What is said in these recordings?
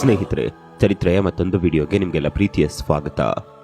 ಸ್ನೇಹಿತರೆ ಚರಿತ್ರೆಯ ಮತ್ತೊಂದು ವಿಡಿಯೋಗೆ ನಿಮಗೆಲ್ಲ ಪ್ರೀತಿಯ ಸ್ವಾಗತ.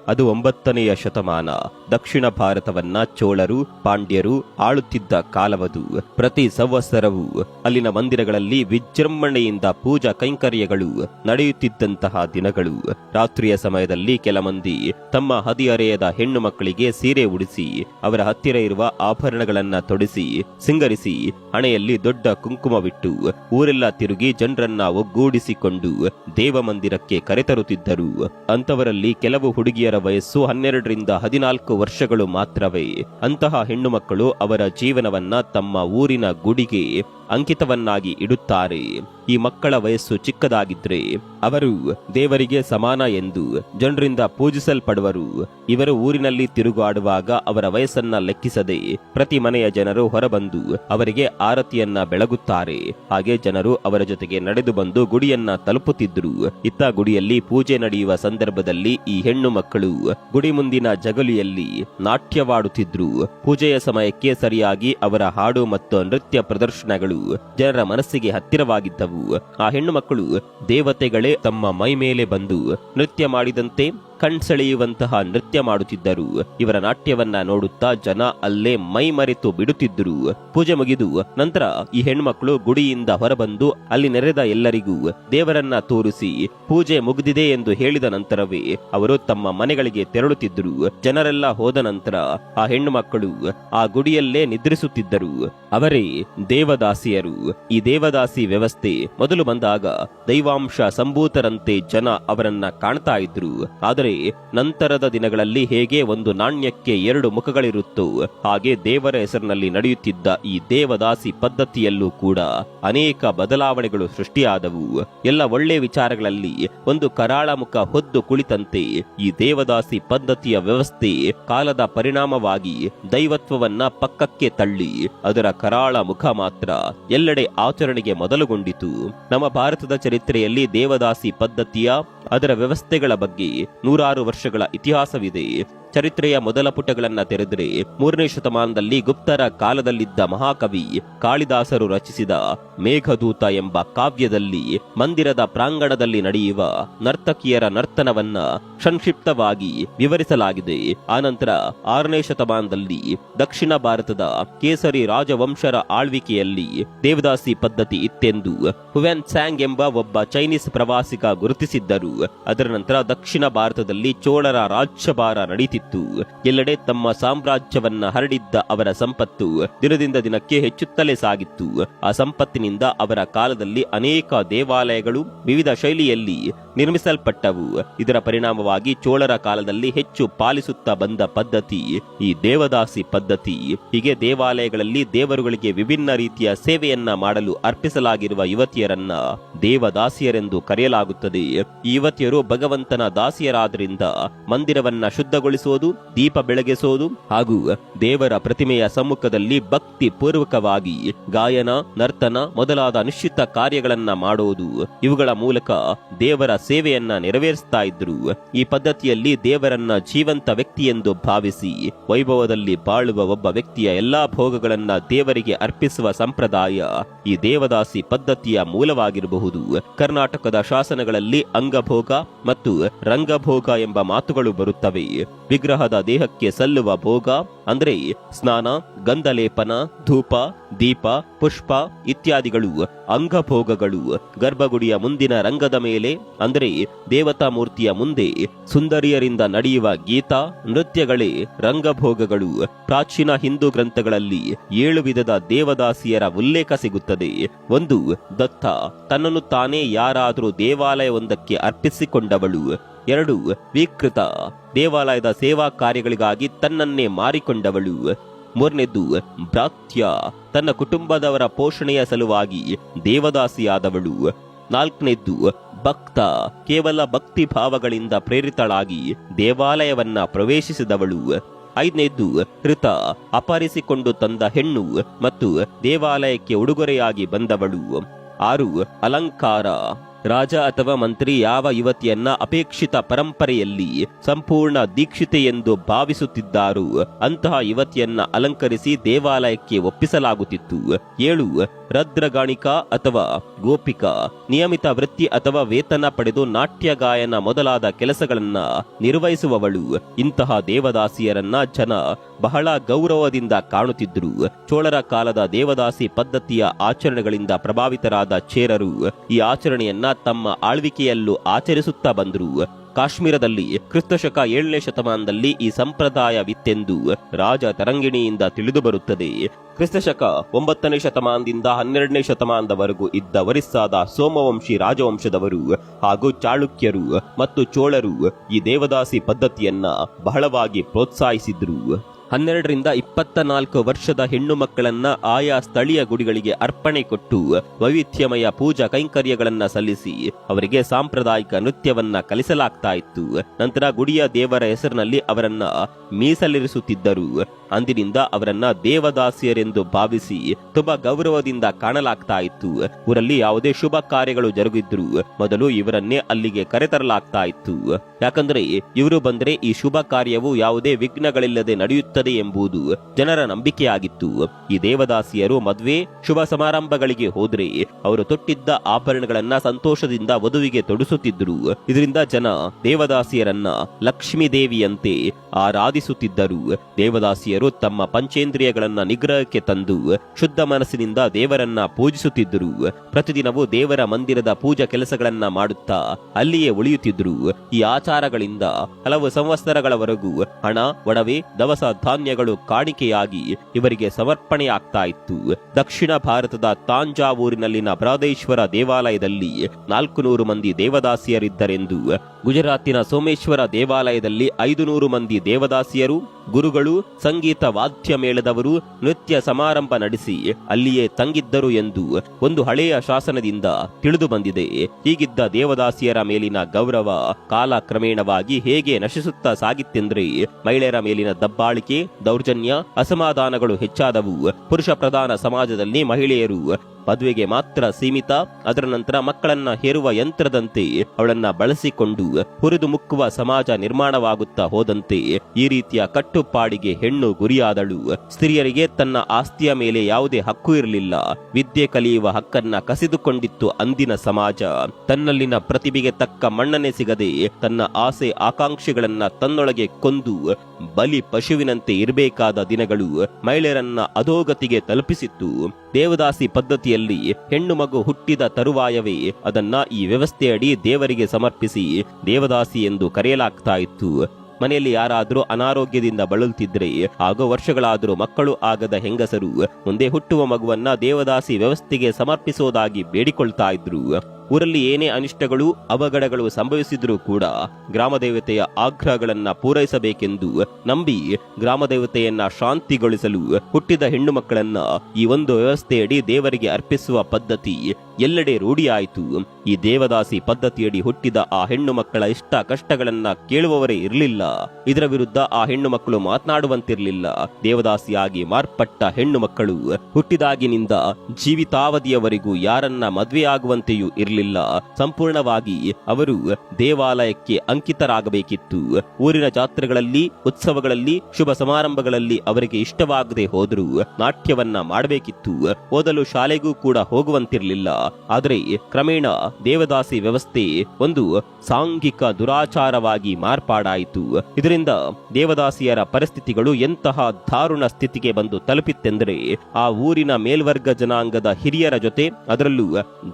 ಅದು ಒಂಬತ್ತನೆಯ ಶತಮಾನ. ದಕ್ಷಿಣ ಭಾರತವನ್ನ ಚೋಳರು, ಪಾಂಡ್ಯರು ಆಳುತ್ತಿದ್ದ ಕಾಲವದು. ಪ್ರತಿ ಸಂವತ್ಸರವೂ ಅಲ್ಲಿನ ಮಂದಿರಗಳಲ್ಲಿ ವಿಜೃಂಭಣೆಯಿಂದ ಪೂಜಾ ಕೈಂಕರ್ಯಗಳು ನಡೆಯುತ್ತಿದ್ದಂತಹ ದಿನಗಳು. ರಾತ್ರಿಯ ಸಮಯದಲ್ಲಿ ಕೆಲ ಮಂದಿ ತಮ್ಮ ಹದಿಹರೆಯದ ಹೆಣ್ಣು ಮಕ್ಕಳಿಗೆ ಸೀರೆ ಉಡಿಸಿ, ಅವರ ಹತ್ತಿರ ಇರುವ ಆಭರಣಗಳನ್ನ ತೊಡಿಸಿ, ಸಿಂಗರಿಸಿ, ಹಣೆಯಲ್ಲಿ ದೊಡ್ಡ ಕುಂಕುಮವಿಟ್ಟು, ಊರೆಲ್ಲ ತಿರುಗಿ ಜನರನ್ನ ಒಗ್ಗೂಡಿಸಿಕೊಂಡು ದೇವ ಮಂದಿರಕ್ಕೆ ಕರೆತರುತ್ತಿದ್ದರು. ಅಂತವರಲ್ಲಿ ಕೆಲವು ಹುಡುಗಿಯರ ವಯಸ್ಸು ಹನ್ನೆರಡರಿಂದ ಹದಿನಾಲ್ಕು ವರ್ಷಗಳು ಮಾತ್ರವೇ. ಅಂತಹ ಹೆಣ್ಣು ಮಕ್ಕಳು ಅವರ ಜೀವನವನ್ನ ತಮ್ಮ ಊರಿನ ಗುಡಿಗೆ ಅಂಕಿತವನ್ನಾಗಿ ಇಡುತ್ತಾರೆ. ಈ ಮಕ್ಕಳ ವಯಸ್ಸು ಚಿಕ್ಕದಾಗಿದ್ರೆ ಅವರು ದೇವರಿಗೆ ಸಮಾನ ಎಂದು ಜನರಿಂದ ಪೂಜಿಸಲ್ಪಡುವರು. ಇವರು ಊರಿನಲ್ಲಿ ತಿರುಗಾಡುವಾಗ ಅವರ ವಯಸ್ಸನ್ನ ಲೆಕ್ಕಿಸದೆ ಪ್ರತಿ ಮನೆಯ ಜನರು ಹೊರಬಂದು ಅವರಿಗೆ ಆರತಿಯನ್ನ ಬೆಳಗುತ್ತಾರೆ. ಹಾಗೆ ಜನರು ಅವರ ಜೊತೆಗೆ ನಡೆದು ಬಂದು ಗುಡಿಯನ್ನ ತಲುಪುತ್ತಿದ್ರು ಇತ್ತ ಗುಡಿಯಲ್ಲಿ ಪೂಜೆ ನಡೆಯುವ ಸಂದರ್ಭದಲ್ಲಿ ಈ ಹೆಣ್ಣು ಮಕ್ಕಳು ಗುಡಿ ಮುಂದಿನ ಜಗಲಿಯಲ್ಲಿ ನಾಟ್ಯವಾಡುತ್ತಿದ್ರು. ಪೂಜೆಯ ಸಮಯಕ್ಕೆ ಸರಿಯಾಗಿ ಅವರ ಹಾಡು ಮತ್ತು ನೃತ್ಯ ಪ್ರದರ್ಶನಗಳು ಜನರ ಮನಸ್ಸಿಗೆ ಹತ್ತಿರವಾಗಿದ್ದವು. ಆ ಹೆಣ್ಣು ಮಕ್ಕಳು ದೇವತೆಗಳೇ ತಮ್ಮ ಮೈ ಮೇಲೆ ಬಂದು ನೃತ್ಯ ಮಾಡಿದಂತೆ ಕಣ್ಸೆಳೆಯುವಂತಹ ನೃತ್ಯ ಮಾಡುತ್ತಿದ್ದರು. ಇವರ ನಾಟ್ಯವನ್ನ ನೋಡುತ್ತಾ ಜನ ಅಲ್ಲೇ ಮೈ ಮರೆತು ಬಿಡುತ್ತಿದ್ದರು. ಪೂಜೆ ಮುಗಿದು ನಂತರ ಈ ಹೆಣ್ಮಕ್ಳು ಗುಡಿಯಿಂದ ಹೊರಬಂದು ಅಲ್ಲಿ ನೆರೆದ ಎಲ್ಲರಿಗೂ ದೇವರನ್ನ ತೋರಿಸಿ ಪೂಜೆ ಮುಗಿದಿದೆ ಎಂದು ಹೇಳಿದ ನಂತರವೇ ಅವರು ತಮ್ಮ ಮನೆಗಳಿಗೆ ತೆರಳುತ್ತಿದ್ದರು. ಜನರೆಲ್ಲ ಹೋದ ನಂತರ ಆ ಹೆಣ್ಣು ಮಕ್ಕಳು ಆ ಗುಡಿಯಲ್ಲೇ ನಿದ್ರಿಸುತ್ತಿದ್ದರು. ಅವರೇ ದೇವದಾಸಿಯರು. ಈ ದೇವದಾಸಿ ವ್ಯವಸ್ಥೆ ಮೊದಲು ಬಂದಾಗ ದೈವಾಂಶ ಸಂಭೂತರಂತೆ ಜನ ಅವರನ್ನ ಕಾಣ್ತಾ ಇದ್ರು. ಆದರೆ ನಂತರದ ದಿನಗಳಲ್ಲಿ ಹೇಗೆ ಒಂದು ನಾಣ್ಯಕ್ಕೆ ಎರಡು ಮುಖಗಳಿರುತ್ತು ಹಾಗೆ ದೇವರ ಹೆಸರಿನಲ್ಲಿ ನಡೆಯುತ್ತಿದ್ದ ಈ ದೇವದಾಸಿ ಪದ್ಧತಿಯಲ್ಲೂ ಕೂಡ ಅನೇಕ ಬದಲಾವಣೆಗಳು ಸೃಷ್ಟಿಯಾದವು. ಎಲ್ಲ ಒಳ್ಳೆ ವಿಚಾರಗಳಲ್ಲಿ ಒಂದು ಕರಾಳ ಮುಖ ಹೊದ್ದು ಕುಳಿತಂತೆ ಈ ದೇವದಾಸಿ ಪದ್ಧತಿಯ ವ್ಯವಸ್ಥೆ ಕಾಲದ ಪರಿಣಾಮವಾಗಿ ದೈವತ್ವವನ್ನ ಪಕ್ಕಕ್ಕೆ ತಳ್ಳಿ ಅದರ ಕರಾಳ ಮುಖ ಮಾತ್ರ ಎಲ್ಲೆಡೆ ಆಚರಣೆಗೆ ಮೊದಲುಗೊಂಡಿತು. ನಮ್ಮ ಭಾರತದ ಚರಿತ್ರೆಯಲ್ಲಿ ದೇವದಾಸಿ ಪದ್ಧತಿಯ ಅದರ ವ್ಯವಸ್ಥೆಗಳ ಬಗ್ಗೆ ನೂರಾರು ವರ್ಷಗಳ ಇತಿಹಾಸವಿದೆ. ಚರಿತ್ರೆಯ ಮೊದಲ ಪುಟಗಳನ್ನ ತೆರೆದರೆ ಮೂರನೇ ಶತಮಾನದಲ್ಲಿ ಗುಪ್ತರ ಕಾಲದಲ್ಲಿದ್ದ ಮಹಾಕವಿ ಕಾಳಿದಾಸರು ರಚಿಸಿದ ಮೇಘದೂತ ಎಂಬ ಕಾವ್ಯದಲ್ಲಿ ಮಂದಿರದ ಪ್ರಾಂಗಣದಲ್ಲಿ ನಡೆಯುವ ನರ್ತಕಿಯರ ನರ್ತನವನ್ನ ಸಂಕ್ಷಿಪ್ತವಾಗಿ ವಿವರಿಸಲಾಗಿದೆ. ಆನಂತರ ಆರನೇ ಶತಮಾನದಲ್ಲಿ ದಕ್ಷಿಣ ಭಾರತದ ಕೇಸರಿ ರಾಜವಂಶರ ಆಳ್ವಿಕೆಯಲ್ಲಿ ದೇವದಾಸಿ ಪದ್ಧತಿ ಇತ್ತೆಂದು ಹುವೆನ್ ಸ್ಯಾಂಗ್ ಎಂಬ ಒಬ್ಬ ಚೈನೀಸ್ ಪ್ರವಾಸಿಗ ಗುರುತಿಸಿದ್ದರು. ಅದರ ನಂತರ ದಕ್ಷಿಣ ಭಾರತದಲ್ಲಿ ಚೋಳರ ರಾಜ್ಯಭಾರ ನಡೀತಿತ್ತು. ಎಲ್ಲೆಡೆ ತಮ್ಮ ಸಾಮ್ರಾಜ್ಯವನ್ನ ಹರಡಿದ್ದ ಅವರ ಸಂಪತ್ತು ದಿನದಿಂದ ದಿನಕ್ಕೆ ಹೆಚ್ಚುತ್ತಲೇ ಸಾಗಿತ್ತು. ಆ ಸಂಪತ್ತಿನಿಂದ ಅವರ ಕಾಲದಲ್ಲಿ ಅನೇಕ ದೇವಾಲಯಗಳು ವಿವಿಧ ಶೈಲಿಯಲ್ಲಿ ನಿರ್ಮಿಸಲ್ಪಟ್ಟವು. ಇದರ ಪರಿಣಾಮವಾಗಿ ಚೋಳರ ಕಾಲದಲ್ಲಿ ಹೆಚ್ಚು ಪಾಲಿಸುತ್ತಾ ಬಂದ ಪದ್ಧತಿ, ಈ ದೇವದಾಸಿ ಪದ್ಧತಿ. ಹೀಗೆ ದೇವಾಲಯಗಳಲ್ಲಿ ದೇವರುಗಳಿಗೆ ವಿಭಿನ್ನ ರೀತಿಯ ಸೇವೆಯನ್ನ ಮಾಡಲು ಅರ್ಪಿಸಲಾಗಿರುವ ಯುವತಿಯರನ್ನ ದೇವದಾಸಿಯರೆಂದು ಕರೆಯಲಾಗುತ್ತದೆ. ಈ ಯುವತಿಯರು ಭಗವಂತನ ದಾಸಿಯರಾದ್ರಿಂದ ಮಂದಿರವನ್ನ ಶುದ್ಧಗೊಳಿಸುವುದು ದೀಪ ಬೆಳಗಿಸೋದು ಹಾಗೂ ದೇವರ ಪ್ರತಿಮೆಯ ಸಮ್ಮುಖದಲ್ಲಿ ಭಕ್ತಿ ಪೂರ್ವಕವಾಗಿ ಗಾಯನ, ನರ್ತನ ಮೊದಲಾದ ಅನುಷ್ಠಿತ ಕಾರ್ಯಗಳನ್ನ ಮಾಡುವುದು ಇವುಗಳ ಮೂಲಕ ದೇವರ ಸೇವೆಯನ್ನ ನೆರವೇರಿಸ್ತಾ ಇದ್ರು. ಈ ಪದ್ಧತಿಯಲ್ಲಿ ದೇವರನ್ನ ಜೀವಂತ ವ್ಯಕ್ತಿ ಎಂದು ಭಾವಿಸಿ, ವೈಭವದಲ್ಲಿ ಬಾಳುವ ಒಬ್ಬ ವ್ಯಕ್ತಿಯ ಎಲ್ಲಾ ಭೋಗಗಳನ್ನ ದೇವರಿಗೆ ಅರ್ಪಿಸುವ ಸಂಪ್ರದಾಯ ಈ ದೇವದಾಸಿ ಪದ್ಧತಿಯ ಮೂಲವಾಗಿರಬಹುದು. ಕರ್ನಾಟಕದ ಶಾಸನಗಳಲ್ಲಿ ಅಂಗಭೋಗ ಮತ್ತು ರಂಗಭೋಗ ಎಂಬ ಮಾತುಗಳು ಬರುತ್ತವೆ. ವಿಗ್ರಹದ ದೇಹಕ್ಕೆ ಸಲ್ಲುವ ಭೋಗ, ಅಂದರೆ ಸ್ನಾನ, ಗಂಧಲೇಪನ, ಧೂಪ, ದೀಪ, ಪುಷ್ಪ ಇತ್ಯಾದಿಗಳು, ಅಂಗಭೋಗಗಳು. ಗರ್ಭಗುಡಿಯ ಮುಂದಿನ ರಂಗದ ಮೇಲೆ, ಅಂದರೆ ದೇವತಾ ಮೂರ್ತಿಯ ಮುಂದೆ, ಸುಂದರಿಯರಿಂದ ನಡೆಯುವ ಗೀತ, ನೃತ್ಯಗಳೇ ರಂಗಭೋಗಗಳು. ಪ್ರಾಚೀನ ಹಿಂದೂ ಗ್ರಂಥಗಳಲ್ಲಿ ಏಳು ವಿಧದ ದೇವದಾಸಿಯರ ಉಲ್ಲೇಖ ಸಿಗುತ್ತದೆ. ಒಂದು, ದತ್ತ. ತನ್ನನ್ನು ತಾನೇ ಯಾರಾದರೂ ದೇವಾಲಯವೊಂದಕ್ಕೆ ಅರ್ಪಿಸಿಕೊಂಡವಳು. ಎರಡು, ವಿಕೃತ. ದೇವಾಲಯದ ಸೇವಾ ಕಾರ್ಯಗಳಿಗಾಗಿ ತನ್ನನ್ನೇ ಮಾರಿಕೊಂಡವಳು. ಮೂರನೇದು, ಭ್ರಾತ್ಯ. ತನ್ನ ಕುಟುಂಬದವರ ಪೋಷಣೆಯ ಸಲುವಾಗಿ ದೇವದಾಸಿಯಾದವಳು. ನಾಲ್ಕನೇದ್ದು ಭಕ್ತ. ಕೇವಲ ಭಕ್ತಿ ಭಾವಗಳಿಂದ ಪ್ರೇರಿತಳಾಗಿ ದೇವಾಲಯವನ್ನ ಪ್ರವೇಶಿಸಿದವಳು. ಐದನೇದ್ದು ಹೃತ ಅಪಹರಿಸಿಕೊಂಡು ತಂದ ಹೆಣ್ಣು ಮತ್ತು ದೇವಾಲಯಕ್ಕೆ ಉಡುಗೊರೆಯಾಗಿ ಬಂದವಳು. ಆರು, ಅಲಂಕಾರ. ರಾಜ ಅಥವಾ ಮಂತ್ರಿ ಯಾವ ಯುವತಿಯನ್ನ ಅಪೇಕ್ಷಿತ ಪರಂಪರೆಯಲ್ಲಿ ಸಂಪೂರ್ಣ ದೀಕ್ಷಿತೆ ಎಂದು ಭಾವಿಸುತ್ತಿದ್ದಾರೋ, ಅಂತಹ ಯುವತಿಯನ್ನ ಅಲಂಕರಿಸಿ ದೇವಾಲಯಕ್ಕೆ ಒಪ್ಪಿಸಲಾಗುತ್ತಿತ್ತು. ಏಳು ರದ್ರಗಾಣಿಕಾ ಅಥವಾ ಗೋಪಿಕಾ, ನಿಯಮಿತ ವೃತ್ತಿ ಅಥವಾ ವೇತನ ಪಡೆದು ನಾಟ್ಯ ಗಾಯನ ಮೊದಲಾದ ಕೆಲಸಗಳನ್ನ ನಿರ್ವಹಿಸುವವಳು. ಇಂತಹ ದೇವದಾಸಿಯರನ್ನ ಜನ ಬಹಳ ಗೌರವದಿಂದ ಕಾಣುತ್ತಿದ್ದರು. ಚೋಳರ ಕಾಲದ ದೇವದಾಸಿ ಪದ್ಧತಿಯ ಆಚರಣೆಗಳಿಂದ ಪ್ರಭಾವಿತರಾದ ಚೇರರು ಈ ಆಚರಣೆಯನ್ನ ತಮ್ಮ ಆಳ್ವಿಕೆಯಲ್ಲೂ ಆಚರಿಸುತ್ತಾ ಬಂದರು. ಕಾಶ್ಮೀರದಲ್ಲಿ ಕ್ರಿಸ್ತಶಕ ಏಳನೇ ಶತಮಾನದಲ್ಲಿ ಈ ಸಂಪ್ರದಾಯವಿತ್ತೆಂದು ರಾಜ ತರಂಗಿಣಿಯಿಂದ ತಿಳಿದು ಬರುತ್ತದೆ. ಕ್ರಿಸ್ತಶಕ ಒಂಬತ್ತನೇ ಶತಮಾನದಿಂದ ಹನ್ನೆರಡನೇ ಶತಮಾನದವರೆಗೂ ಇದ್ದ ವರಿಸ್ಸಾದ ಸೋಮವಂಶಿ ರಾಜವಂಶದವರು ಹಾಗೂ ಚಾಳುಕ್ಯರು ಮತ್ತು ಚೋಳರು ಈ ದೇವದಾಸಿ ಪದ್ಧತಿಯನ್ನ ಬಹಳವಾಗಿ ಪ್ರೋತ್ಸಾಹಿಸಿದ್ರು. ಹನ್ನೆರಡರಿಂದ ಇಪ್ಪತ್ತ ನಾಲ್ಕು ವರ್ಷದ ಹೆಣ್ಣು ಮಕ್ಕಳನ್ನ ಆಯಾ ಸ್ಥಳೀಯ ಗುಡಿಗಳಿಗೆ ಅರ್ಪಣೆ ಕೊಟ್ಟು ವೈವಿಧ್ಯಮಯ ಪೂಜಾ ಕೈಂಕರ್ಯಗಳನ್ನ ಸಲ್ಲಿಸಿ ಅವರಿಗೆ ಸಾಂಪ್ರದಾಯಿಕ ನೃತ್ಯವನ್ನ ಕಲಿಸಲಾಗ್ತಾ ಇತ್ತು. ನಂತರ ಗುಡಿಯ ದೇವರ ಹೆಸರಿನಲ್ಲಿ ಅವರನ್ನ ಮೀಸಲಿರಿಸುತ್ತಿದ್ದರು. ಅಂದಿನಿಂದ ಅವರನ್ನ ದೇವದಾಸಿಯರೆಂದು ಭಾವಿಸಿ ತುಂಬಾ ಗೌರವದಿಂದ ಕಾಣಲಾಗ್ತಾ ಇತ್ತು. ಊರಲ್ಲಿ ಯಾವುದೇ ಶುಭ ಕಾರ್ಯಗಳು ಜರುಗಿದ್ರು. ಮೊದಲು ಇವರನ್ನೇ ಅಲ್ಲಿಗೆ ಕರೆತರಲಾಗ್ತಾ ಇತ್ತು. ಯಾಕಂದ್ರೆ ಇವರು ಬಂದ್ರೆ ಈ ಶುಭ ಕಾರ್ಯವು ಯಾವುದೇ ವಿಘ್ನಗಳಿಲ್ಲದೆ ನಡೆಯುತ್ತದೆ ಎಂಬುದು ಜನರ ನಂಬಿಕೆಯಾಗಿತ್ತು. ಈ ದೇವದಾಸಿಯರು ಮದುವೆ, ಶುಭ ಸಮಾರಂಭಗಳಿಗೆ ಹೋದ್ರೆ ಅವರು ತೊಟ್ಟಿದ್ದ ಆಭರಣಗಳನ್ನ ಸಂತೋಷದಿಂದ ವಧುವಿಗೆ ತೊಡಿಸುತ್ತಿದ್ದರು ಇದರಿಂದ ಜನ ದೇವದಾಸಿಯರನ್ನ ಲಕ್ಷ್ಮೀ ದೇವಿಯಂತೆ ಆರಾಧಿಸುತ್ತಿದ್ದರು. ದೇವದಾಸಿಯರು ತಮ್ಮ ಪಂಚೇಂದ್ರಿಯಗಳನ್ನ ನಿಗ್ರಹಕ್ಕೆ ತಂದು ಶುದ್ಧ ಮನಸ್ಸಿನಿಂದ ದೇವರನ್ನ ಪೂಜಿಸುತ್ತಿದ್ದರು. ಪ್ರತಿದಿನವೂ ದೇವರ ಮಂದಿರದ ಪೂಜಾ ಕೆಲಸಗಳನ್ನ ಮಾಡುತ್ತಾ ಅಲ್ಲಿಯೇ ಉಳಿಯುತ್ತಿದ್ದರು. ಈ ಆಚಾರಗಳಿಂದ ಹಲವು ಸಂವತ್ಸರಗಳವರೆಗೂ ಹಣ, ಒಡವೆ, ದವಸ ಧಾನ್ಯಗಳು ಕಾಣಿಕೆಯಾಗಿ ಇವರಿಗೆ ಸಮರ್ಪಣೆಯಾಗ್ತಾ ಇತ್ತು ದಕ್ಷಿಣ ಭಾರತದ ತಾಂಜಾವೂರಿನಲ್ಲಿನ ಬೃಹದೇಶ್ವರ ದೇವಾಲಯದಲ್ಲಿ ನಾಲ್ಕು ನೂರು ಮಂದಿ ದೇವದಾಸಿಯರಿದ್ದರೆಂದು ಗುಜರಾತಿನ ಸೋಮೇಶ್ವರ ದೇವಾಲಯದಲ್ಲಿ ಐದು ನೂರು ಮಂದಿ ದೇವದಾಸಿಯರು, ಗುರುಗಳು ಸಂಗೀತ ವಾದ್ಯ ಮೇಳದವರು ನೃತ್ಯ ಸಮಾರಂಭ ನಡೆಸಿ ಅಲ್ಲಿಯೇ ತಂಗಿದ್ದರು ಎಂದು ಒಂದು ಹಳೆಯ ಶಾಸನದಿಂದ ತಿಳಿದು ಬಂದಿದೆ. ಹೀಗಿದ್ದ ದೇವದಾಸಿಯರ ಮೇಲಿನ ಗೌರವ ಕಾಲಕ್ರಮೇಣವಾಗಿ ಹೇಗೆ ನಶಿಸುತ್ತಾ ಸಾಗಿತ್ತೆಂದ್ರೆ ಮಹಿಳೆಯರ ಮೇಲಿನ ದಬ್ಬಾಳಿಕೆ, ದೌರ್ಜನ್ಯ, ಅಸಮಾಧಾನಗಳು ಹೆಚ್ಚಾದವು. ಪುರುಷ ಪ್ರಧಾನ ಸಮಾಜದಲ್ಲಿ ಮಹಿಳೆಯರು ಮದುವೆಗೆ ಮಾತ್ರ ಸೀಮಿತ, ಅದರ ನಂತರ ಮಕ್ಕಳನ್ನ ಹೇರುವ ಯಂತ್ರದಂತೆ ಅವಳನ್ನ ಬಳಸಿಕೊಂಡು ಹುರಿದು ಮುಕ್ಕುವ ಸಮಾಜ ನಿರ್ಮಾಣವಾಗುತ್ತಾ ಹೋದಂತೆ ಈ ರೀತಿಯ ಕಟ್ಟುಪಾಡಿಗೆ ಹೆಣ್ಣು ಗುರಿಯಾದಳು. ಸ್ತ್ರೀಯರಿಗೆ ತನ್ನ ಆಸ್ತಿಯ ಮೇಲೆ ಯಾವುದೇ ಹಕ್ಕು ಇರಲಿಲ್ಲ. ವಿದ್ಯೆ ಕಲಿಯುವ ಹಕ್ಕನ್ನ ಕಸಿದುಕೊಂಡಿತ್ತು ಅಂದಿನ ಸಮಾಜ. ತನ್ನಲ್ಲಿನ ಪ್ರತಿಭೆಗೆ ತಕ್ಕ ಮಣ್ಣನೆ ಸಿಗದೆ ತನ್ನ ಆಸೆ ಆಕಾಂಕ್ಷೆಗಳನ್ನ ತನ್ನೊಳಗೆ ಕೊಂದು ಬಲಿ ಪಶುವಿನಂತೆ ಇರಬೇಕಾದ ದಿನಗಳು ಮಹಿಳೆಯರನ್ನ ಅಧೋಗತಿಗೆ ತಲುಪಿಸಿತ್ತು. ದೇವದಾಸಿ ಪದ್ಧತಿಯಲ್ಲಿ ಹೆಣ್ಣು ಮಗು ಹುಟ್ಟಿದ ತರುವಾಯವೇ ಅದನ್ನ ಈ ವ್ಯವಸ್ಥೆಯಡಿ ದೇವರಿಗೆ ಸಮರ್ಪಿಸಿ ದೇವದಾಸಿ ಎಂದು ಕರೆಯಲಾಗ್ತಾ ಇತ್ತು. ಮನೆಯಲ್ಲಿ ಯಾರಾದರೂ ಅನಾರೋಗ್ಯದಿಂದ ಬಳಲುತ್ತಿದ್ರೆ ಹಾಗೂ ವರ್ಷಗಳಾದರೂ ಮಕ್ಕಳು ಆಗದ ಹೆಂಗಸರು ಮುಂದೆ ಹುಟ್ಟುವ ಮಗುವನ್ನ ದೇವದಾಸಿ ವ್ಯವಸ್ಥೆಗೆ ಸಮರ್ಪಿಸೋದಾಗಿ ಬೇಡಿಕೊಳ್ತಾ ಇದ್ರು. ಊರಲ್ಲಿ ಏನೇ ಅನಿಷ್ಟಗಳು, ಅವಘಡಗಳು ಸಂಭವಿಸಿದರೂ ಕೂಡ ಗ್ರಾಮ ದೇವತೆಯ ಆಗ್ರಹಗಳನ್ನ ಪೂರೈಸಬೇಕೆಂದು ನಂಬಿ ಗ್ರಾಮ ದೇವತೆಯನ್ನ ಶಾಂತಿಗೊಳಿಸಲು ಹುಟ್ಟಿದ ಹೆಣ್ಣು ಮಕ್ಕಳನ್ನ ಈ ಒಂದು ವ್ಯವಸ್ಥೆಯಡಿ ದೇವರಿಗೆ ಅರ್ಪಿಸುವ ಪದ್ಧತಿ ಎಲ್ಲೆಡೆ ರೂಢಿಯಾಯಿತು. ಈ ದೇವದಾಸಿ ಪದ್ಧತಿಯಡಿ ಹುಟ್ಟಿದ ಆ ಹೆಣ್ಣು ಮಕ್ಕಳ ಇಷ್ಟ ಕಷ್ಟಗಳನ್ನ ಕೇಳುವವರೇ ಇರಲಿಲ್ಲ. ಇದರ ವಿರುದ್ಧ ಆ ಹೆಣ್ಣು ಮಕ್ಕಳು ಮಾತನಾಡುವಂತಿರಲಿಲ್ಲ. ದೇವದಾಸಿಯಾಗಿ ಮಾರ್ಪಟ್ಟ ಹೆಣ್ಣು ಮಕ್ಕಳು ಹುಟ್ಟಿದಾಗಿನಿಂದ ಜೀವಿತಾವಧಿಯವರೆಗೂ ಯಾರನ್ನ ಮದುವೆಯಾಗುವಂತೆಯೂ ಇರಲಿಲ್ಲ. ಸಂಪೂರ್ಣವಾಗಿ ಅವರು ದೇವಾಲಯಕ್ಕೆ ಅಂಕಿತರಾಗಬೇಕಿತ್ತು. ಊರಿನ ಜಾತ್ರೆಗಳಲ್ಲಿ, ಉತ್ಸವಗಳಲ್ಲಿ, ಶುಭ ಸಮಾರಂಭಗಳಲ್ಲಿ ಅವರಿಗೆ ಇಷ್ಟವಾಗದೆ ಹೋದರೂ ನಾಟ್ಯವನ್ನ ಮಾಡಬೇಕಿತ್ತು. ಓದಲು ಶಾಲೆಗೂ ಕೂಡ ಹೋಗುವಂತಿರಲಿಲ್ಲ. ಆದರೆ ಕ್ರಮೇಣ ದೇವದಾಸಿ ವ್ಯವಸ್ಥೆ ಒಂದು ಸಾಂಘಿಕ ದುರಾಚಾರವಾಗಿ ಮಾರ್ಪಾಡಾಯಿತು. ಇದರಿಂದ ದೇವದಾಸಿಯರ ಪರಿಸ್ಥಿತಿಗಳು ಎಂತಹ ದಾರುಣ ಸ್ಥಿತಿಗೆ ಬಂದು ತಲುಪಿತ್ತೆಂದರೆ ಆ ಊರಿನ ಮೇಲ್ವರ್ಗ ಜನಾಂಗದ ಹಿರಿಯರ ಜೊತೆ ಅದರಲ್ಲೂ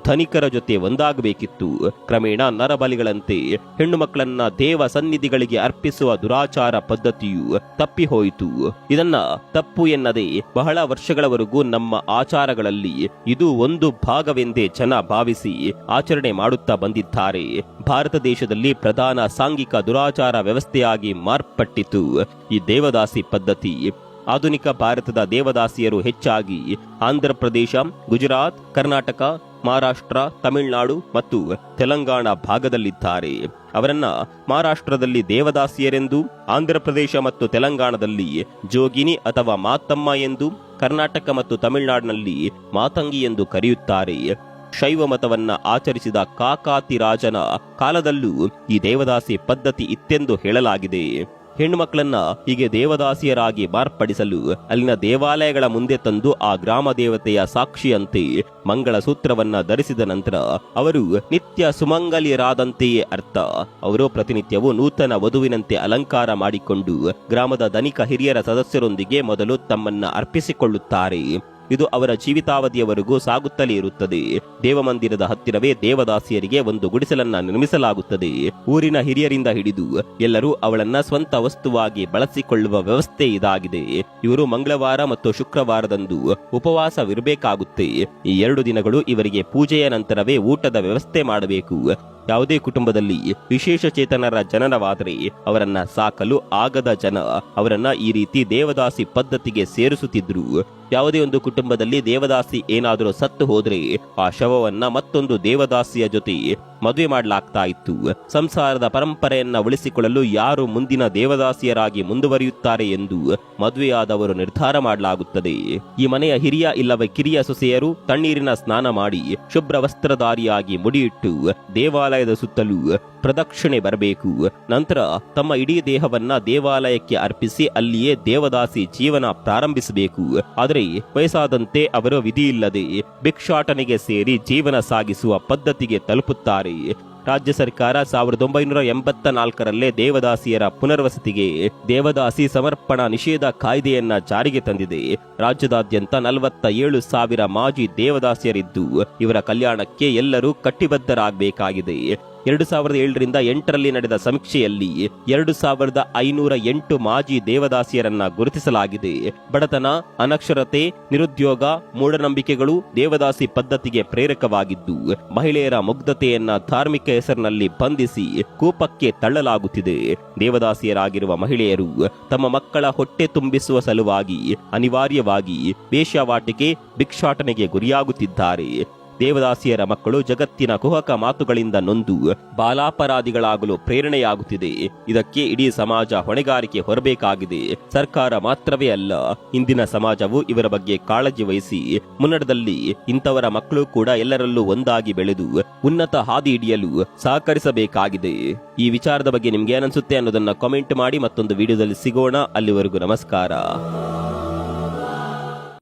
ಧನಿಕರ ಜೊತೆ ಒಂದಾಗಬೇಕಿತ್ತು. ಕ್ರಮೇಣ ನರಬಲಿಗಳಂತೆ ಹೆಣ್ಣು ಮಕ್ಕಳನ್ನ ದೇವ ಸನ್ನಿಧಿಗಳಿಗೆ ಅರ್ಪಿಸುವ ದುರಾಚಾರ ಪದ್ಧತಿಯು ತಪ್ಪಿಹೋಯಿತು. ಇದನ್ನ ತಪ್ಪು ಎನ್ನದೆ ಬಹಳ ವರ್ಷಗಳವರೆಗೂ ನಮ್ಮ ಆಚಾರಗಳಲ್ಲಿ ಇದು ಒಂದು ಭಾಗವೆಂದೇ ಜನ ಭಾವಿಸಿ ಆಚರಣೆ ಮಾಡುತ್ತಾ ಬಂದಿದ್ದಾರೆ. ಭಾರತ ದೇಶದಲ್ಲಿ ಪ್ರಧಾನ ಸಾಂಘಿಕ ದುರಾಚಾರ ವ್ಯವಸ್ಥೆಯಾಗಿ ಮಾರ್ಪಟ್ಟಿತು. ಈ ದೇವದಾಸಿ ಪದ್ಧತಿ ಆಧುನಿಕ ಭಾರತದ ದೇವದಾಸಿಯರು ಹೆಚ್ಚಾಗಿ ಆಂಧ್ರ ಪ್ರದೇಶ, ಗುಜರಾತ್, ಕರ್ನಾಟಕ, ಮಹಾರಾಷ್ಟ್ರ, ತಮಿಳುನಾಡು ಮತ್ತು ತೆಲಂಗಾಣ ಭಾಗದಲ್ಲಿದ್ದಾರೆ. ಅವರನ್ನ ಮಹಾರಾಷ್ಟ್ರದಲ್ಲಿ ದೇವದಾಸಿಯರೆಂದು, ಆಂಧ್ರ ಪ್ರದೇಶ ಮತ್ತು ತೆಲಂಗಾಣದಲ್ಲಿ ಜೋಗಿನಿ ಅಥವಾ ಮಾತಮ್ಮ ಎಂದು, ಕರ್ನಾಟಕ ಮತ್ತು ತಮಿಳುನಾಡಿನಲ್ಲಿ ಮಾತಂಗಿ ಎಂದು ಕರೆಯುತ್ತಾರೆ. ಶೈವ ಮತವನ್ನ ಆಚರಿಸಿದ ಕಾಕಾತಿ ರಾಜನ ಕಾಲದಲ್ಲೂ ಈ ದೇವದಾಸಿ ಪದ್ಧತಿ ಇತ್ತೆಂದು ಹೇಳಲಾಗಿದೆ. ಹೆಣ್ಣುಮಕ್ಕಳನ್ನ ಹೀಗೆ ದೇವದಾಸಿಯರಾಗಿ ಮಾರ್ಪಡಿಸಲು ಅಲ್ಲಿನ ದೇವಾಲಯಗಳ ಮುಂದೆ ತಂದು ಆ ಗ್ರಾಮ ದೇವತೆಯ ಸಾಕ್ಷಿಯಂತೆ ಮಂಗಳ ಸೂತ್ರವನ್ನ ಧರಿಸಿದ ನಂತರ ಅವರು ನಿತ್ಯ ಸುಮಂಗಲಿಯರಾದಂತೆಯೇ ಅರ್ಥ. ಅವರು ಪ್ರತಿನಿತ್ಯವೂ ನೂತನ ವಧುವಿನಂತೆ ಅಲಂಕಾರ ಮಾಡಿಕೊಂಡು ಗ್ರಾಮದ ಧನಿಕ ಹಿರಿಯರ ಸದಸ್ಯರೊಂದಿಗೆ ಮೊದಲು ತಮ್ಮನ್ನ ಅರ್ಪಿಸಿಕೊಳ್ಳುತ್ತಾರೆ. ಇದು ಅವರ ಜೀವಿತಾವಧಿಯವರೆಗೂ ಸಾಗುತ್ತಲೇ ಇರುತ್ತದೆ. ದೇವಮಂದಿರದ ಹತ್ತಿರವೇ ದೇವದಾಸಿಯರಿಗೆ ಒಂದು ಗುಡಿಸಲನ್ನ ನಿರ್ಮಿಸಲಾಗುತ್ತದೆ. ಊರಿನ ಹಿರಿಯರಿಂದ ಹಿಡಿದು ಎಲ್ಲರೂ ಅವಳನ್ನ ಸ್ವಂತ ವಸ್ತುವಾಗಿ ಬಳಸಿಕೊಳ್ಳುವ ವ್ಯವಸ್ಥೆ ಇದಾಗಿದೆ. ಇವರು ಮಂಗಳವಾರ ಮತ್ತು ಶುಕ್ರವಾರದಂದು ಉಪವಾಸವಿರಬೇಕಾಗುತ್ತೆ. ಈ ಎರಡು ದಿನಗಳು ಇವರಿಗೆ ಪೂಜೆಯ ನಂತರವೇ ಊಟದ ವ್ಯವಸ್ಥೆ ಮಾಡಬೇಕು. ಯಾವುದೇ ಕುಟುಂಬದಲ್ಲಿ ವಿಶೇಷ ಚೇತನರ ಜನನವಾದರೆ ಅವರನ್ನ ಸಾಕಲು ಆಗದ ಜನ ಅವರನ್ನ ಈ ರೀತಿ ದೇವದಾಸಿ ಪದ್ಧತಿಗೆ ಸೇರಿಸುತ್ತಿದ್ರು ಯಾವುದೇ ಒಂದು ಕುಟುಂಬದಲ್ಲಿ ದೇವದಾಸಿ ಏನಾದರೂ ಸತ್ತು ಹೋದ್ರೆ ಆ ಶವವನ್ನ ಮತ್ತೊಂದು ದೇವದಾಸಿಯ ಜೊತೆ ಮದುವೆ ಮಾಡಲಾಗ್ತಾ ಇತ್ತು. ಸಂಸಾರದ ಪರಂಪರೆಯನ್ನ ಉಳಿಸಿಕೊಳ್ಳಲು ಯಾರು ಮುಂದಿನ ದೇವದಾಸಿಯರಾಗಿ ಮುಂದುವರಿಯುತ್ತಾರೆ ಎಂದು ಮದುವೆಯಾದವರು ನಿರ್ಧಾರ ಮಾಡಲಾಗುತ್ತದೆ. ಈ ಮನೆಯ ಹಿರಿಯ ಇಲ್ಲವೇ ಕಿರಿಯ ಸೊಸೆಯರು ತಣ್ಣೀರಿನ ಸ್ನಾನ ಮಾಡಿ ಶುಭ್ರ ವಸ್ತ್ರಧಾರಿಯಾಗಿ ಮುಡಿಯಿಟ್ಟು ದೇವಾಲಯದ ಸುತ್ತಲೂ ಪ್ರದಕ್ಷಿಣೆ ಬರಬೇಕು. ನಂತರ ತಮ್ಮ ಇಡೀ ದೇಹವನ್ನ ದೇವಾಲಯಕ್ಕೆ ಅರ್ಪಿಸಿ ಅಲ್ಲಿಯೇ ದೇವದಾಸಿ ಜೀವನ ಪ್ರಾರಂಭಿಸಬೇಕು. ಆದರೆ ವಯಸ್ಸಾದಂತೆ ಅವರು ವಿಧಿಯಿಲ್ಲದೆ ಭಿಕ್ಷಾಟನೆಗೆ ಸೇರಿ ಜೀವನ ಸಾಗಿಸುವ ಪದ್ಧತಿಗೆ ತಲುಪುತ್ತಾರೆ. ರಾಜ್ಯ ಸರ್ಕಾರ ಸಾವಿರದ ಒಂಬೈನೂರ ಎಂಬತ್ತ ನಾಲ್ಕರಲ್ಲೇ ದೇವದಾಸಿಯರ ಪುನರ್ವಸತಿಗೆ ದೇವದಾಸಿ ಸಮರ್ಪಣಾ ನಿಷೇಧ ಕಾಯ್ದೆಯನ್ನ ಜಾರಿಗೆ ತಂದಿದೆ. ರಾಜ್ಯದಾದ್ಯಂತ ನಲವತ್ತ ಏಳು ಸಾವಿರ ಮಾಜಿ ದೇವದಾಸಿಯರಿದ್ದು, ಇವರ ಕಲ್ಯಾಣಕ್ಕೆ ಎಲ್ಲರೂ ಕಟ್ಟಿಬದ್ಧರಾಗಬೇಕಾಗಿದೆ. ಎರಡು ಸಾವಿರದ ಏಳರಿಂದ ಎಂಟರಲ್ಲಿ ನಡೆದ ಸಮೀಕ್ಷೆಯಲ್ಲಿ ಎರಡು ಸಾವಿರದ ಐನೂರ ಎಂಟು ಮಾಜಿ ದೇವದಾಸಿಯರನ್ನ ಗುರುತಿಸಲಾಗಿದೆ. ಬಡತನ, ಅನಕ್ಷರತೆ, ನಿರುದ್ಯೋಗ, ಮೂಢನಂಬಿಕೆಗಳು ದೇವದಾಸಿ ಪದ್ಧತಿಗೆ ಪ್ರೇರಕವಾಗಿದ್ದು, ಮಹಿಳೆಯರ ಮುಗ್ಧತೆಯನ್ನ ಧಾರ್ಮಿಕ ಹೆಸರಿನಲ್ಲಿ ಬಂಧಿಸಿ ಕೂಪಕ್ಕೆ ತಳ್ಳಲಾಗುತ್ತಿದೆ. ದೇವದಾಸಿಯರಾಗಿರುವ ಮಹಿಳೆಯರು ತಮ್ಮ ಮಕ್ಕಳ ಹೊಟ್ಟೆ ತುಂಬಿಸುವ ಸಲುವಾಗಿ ಅನಿವಾರ್ಯವಾಗಿ ವೇಶ್ಯಾವಾಟಿಕೆ, ಭಿಕ್ಷಾಟನೆಗೆ ಗುರಿಯಾಗುತ್ತಿದ್ದಾರೆ. ದೇವದಾಸಿಯರ ಮಕ್ಕಳು ಜಗತ್ತಿನ ಕುಹಕ ಮಾತುಗಳಿಂದ ನೊಂದು ಬಾಲಾಪರಾಧಿಗಳಾಗಲು ಪ್ರೇರಣೆಯಾಗುತ್ತಿದೆ. ಇದಕ್ಕೆ ಇಡೀ ಸಮಾಜ ಹೊಣೆಗಾರಿಕೆ ಹೊರಬೇಕಾಗಿದೆ. ಸರ್ಕಾರ ಮಾತ್ರವೇ ಅಲ್ಲ ಇಂದಿನ ಸಮಾಜವು ಇವರ ಬಗ್ಗೆ ಕಾಳಜಿ ವಹಿಸಿ ಮುನ್ನಡೆದಲ್ಲಿ ಇಂಥವರ ಮಕ್ಕಳು ಕೂಡ ಎಲ್ಲರಲ್ಲೂ ಒಂದಾಗಿ ಬೆಳೆದು ಉನ್ನತ ಹಾದಿ ಹಿಡಿಯಲು ಸಹಕರಿಸಬೇಕಾಗಿದೆ. ಈ ವಿಚಾರದ ಬಗ್ಗೆ ನಿಮ್ಗೆ ಏನನ್ಸುತ್ತೆ ಅನ್ನೋದನ್ನ ಕಾಮೆಂಟ್ ಮಾಡಿ ಮತ್ತೊಂದು ವಿಡಿಯೋದಲ್ಲಿ ಸಿಗೋಣ. ಅಲ್ಲಿವರೆಗೂ ನಮಸ್ಕಾರ.